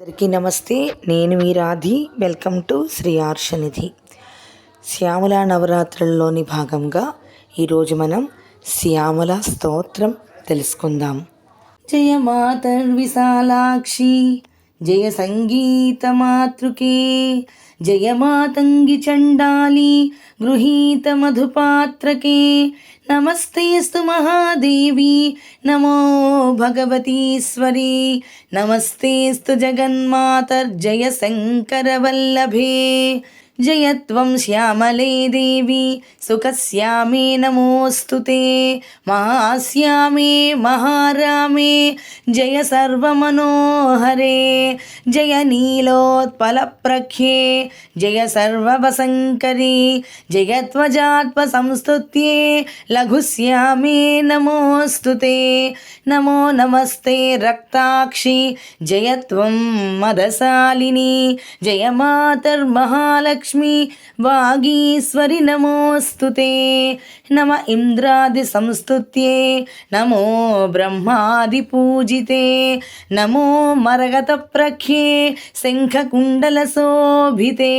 అందరికీ నమస్తే. నేను మీ Radhi. Welcome to Shri Arshanidhi. Shyamala నవరాత్రుల్లోని భాగంగా ఈరోజు మనం శ్యామల స్తోత్రం తెలుసుకుందాం. జయ మాతర్విశాలాక్షి జయ సంగీత మాతృకే జయ మాతంగి చండాలి గృహీత మధుపాత్రకే. నమస్తేస్తు మహాదేవి నమో భగవతీశ్వరి. నమస్తేస్తు జగన్మాతర్జయ శంకరవల్లభే జయత్వం శ్యామలే దేవి సుఖశ్యామే నమోస్తు తే. మహాశ్యామే మహారామే జయ సర్వమనోహరే. జయ నీలోత్పలప్రఖ్యే జయ సర్వవసంకరీ. జయత్వజాత్మ సంస్తుత్యే లఘుశ్యామే నమోస్తు తే. నమో నమస్తే రక్తాక్షి జయత్వం మదశాలిని జయమాతర్మహాలక్ష్మి లక్ష్మీ వాగీశ్వరి నమోస్తు నమ ఇంద్రాది సంస్తుత్యే. నమో బ్రహ్మాది పూజితే. నమో మరగత ప్రఖ్యే. శంఖకుండల శోభితే.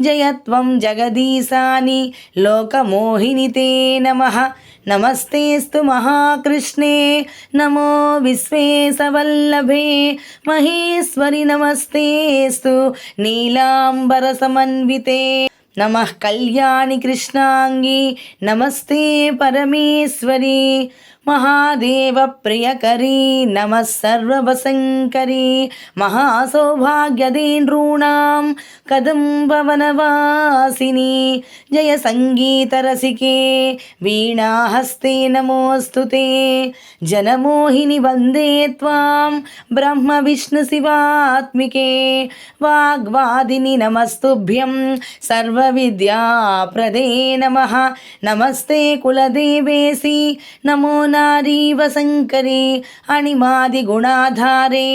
జయత్వం జగదీశాని లోకమోహిని నమ. నమస్తేస్తు మహాకృష్ణే. నమో విశ్వేశవల్లభే. మహేశ్వరి నమస్తేస్తు నీలాంబరసమన్వితే. నమ కళ్యాణి కృష్ణాంగి. నమస్తే పరమేశ్వరి. महादेवप्रियकरी नमः सर्ववसङ्करी महासौभाग्यदे नॄणां कदम्बवनवासिनी जय सङ्गीतरसिके वीणाहस्ते नमोऽस्तु ते जनमोहिनि वन्दे त्वां ब्रह्मविष्णुशिवात्मिके वाग्वादिनि नमस्तुभ्यं सर्वविद्याप्रदे नमः नमस्ते कुलदेवेसि नमो नारीव शङ्करे अणिमादिगुणाधारे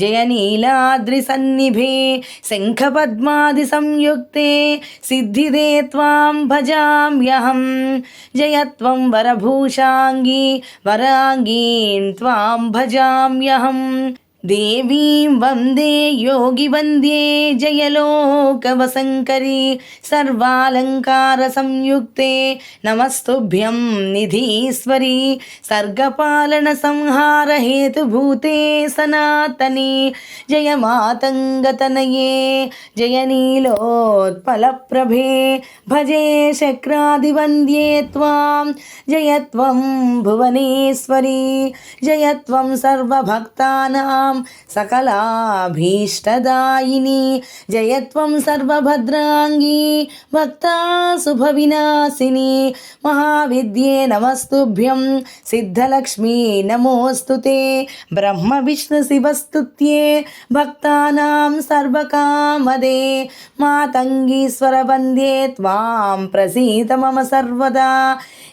जयनीलाद्रिसन्निभे शङ्खपद्मादिसंयुक्ते सिद्धिदे त्वां भजाम्यहं जय त्वं वरभूषाङ्गी वराङ्गीं त्वां भजाम्यहम् देवीं वंदे योगिवन्द्ये जयलोकवसङ्करी सर्वालङ्कारसंयुक्ते, नमस्तुभ्यं निधीश्वरी, सर्गपालनसंहारहेतुभूते, सनातनी जय मातङ्गतनये जय नीलोत्पलप्रभे भजे शक्रादिवन्द्ये त्वां, जय त्वं भुवनेश्वरी, जय त्वं सर्वभक्तानां सकलाभीष्टदायिनी जयत्वं सर्वभद्राङ्गी भक्ता शुभविनाशिनी महाविद्ये नमस्तुभ्यं सिद्धलक्ष्मी नमोऽस्तु ते ब्रह्मविष्णुशिवस्तुत्ये भक्तानां सर्वकामदे मातङ्गीश्वरवन्द्ये त्वां प्रसीद मम सर्वदा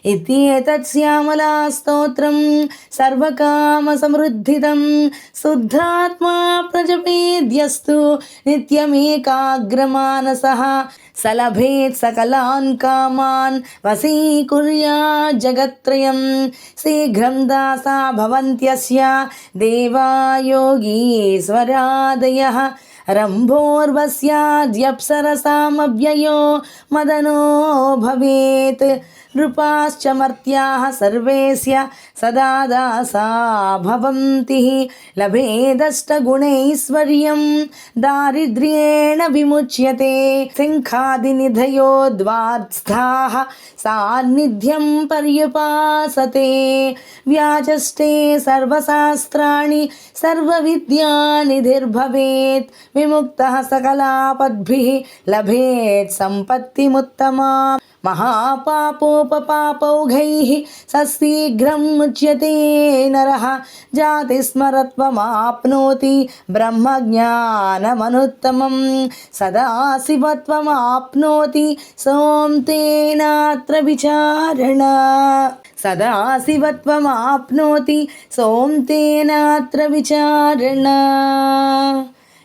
इत्येतत् श्यामला स्तोत्रं सर्वकामसमृद्धिदं शुद्धात्मा प्रजपेद्यस्तु, नित्यमेकाग्रमानसः। सलभेत् सकलान् कामान् वशीकुर्या जगत्त्रयं। शीघ्रं दासा भवन्त्यस्य देवा योगीश्वरादयः रम्भोर्वस्याद्यप्सरसामव्ययो मदनो भवेत्। नृपाश्च मर्त्याः सर्वेस्य सदा दासा भवन्ति। लभेदष्टगुणैश्वर्यं दारिद्र्येण विमुच्यते। सिंहादिनिधयो द्वास्थाः सान्निध्यं पर्युपासते। व्याचष्टे सर्वशास्त्राणि सर्वविद्यानिधिर्भवेत्। विमुक्तः सकलापद्भिः लभेत् सम्पत्तिमुत्तमाम् महापापोपपापौघैः सशीघ्रं मुच्यते नरः जातिस्मरत्वमाप्नोति ब्रह्मज्ञानमनुत्तमं सदा शिवत्वमाप्नोति सों तेनात्र विचारण सदा शिवत्वमाप्नोति सों तेनात्र विचारण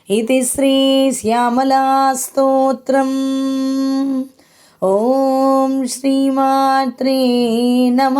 ఇది శ్రీ శ్యామలా స్తోత్రం ఓం శ్రీమాత్రే నమ.